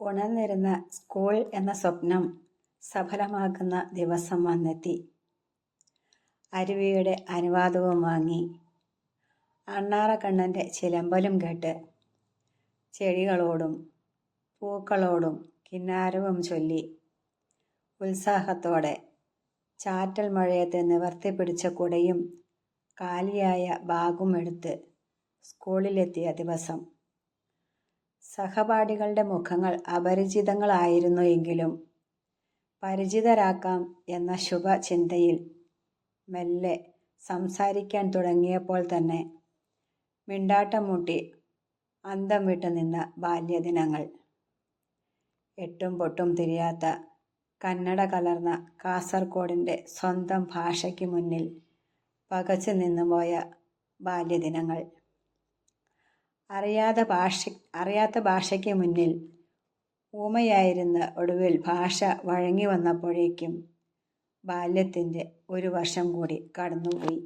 ഉണർന്നിരുന്ന school എന്ന സ്വപ്നം സഫലമാക്കുന്ന ദിവസം വന്നെത്തി. അരുവിയുടെ അനുവാദവും വാങ്ങി. അണ്ണാറക്കണ്ണന്റെ ചിലമ്പലും കേട്ട് ചെടികളോടും പൂക്കളോടും കിന്നാരവും ചൊല്ലി ഉത്സാഹത്തോടെ ചാറ്റൽ മഴയത്ത് നിവർത്തിപ്പിടിച്ച കുടയും കാലിയായ ബാഗും എടുത്ത് സ്കൂളിലെത്തിയ ദിവസം. സഹപാഠികളുടെ മുഖങ്ങൾ അപരിചിതങ്ങളായിരുന്നു എങ്കിലും പരിചിതരാക്കാം എന്ന ശുഭചിന്തയിൽ മെല്ലെ സംസാരിക്കാൻ തുടങ്ങിയപ്പോൾ തന്നെ മിണ്ടാട്ടം മുട്ടി അന്തം വിട്ടു നിന്ന ബാല്യദിനങ്ങൾ. എട്ടും പൊട്ടും തിരിയാത്ത കന്നഡ കലർന്ന കാസർഗോഡിന്റെ സ്വന്തം ഭാഷയ്ക്ക് മുന്നിൽ പകച്ചു നിന്നുപോയ ബാല്യദിനങ്ങൾ. അറിയാതെ ഭാഷ അറിയാത്ത ഭാഷയ്ക്ക് മുന്നിൽ ഊമയായിരുന്ന ഒടുവിൽ ഭാഷ വഴങ്ങി വന്നപ്പോഴേക്കും ബാല്യത്തിന്റെ ഒരു വർഷം കൂടി കടന്നുപോയി.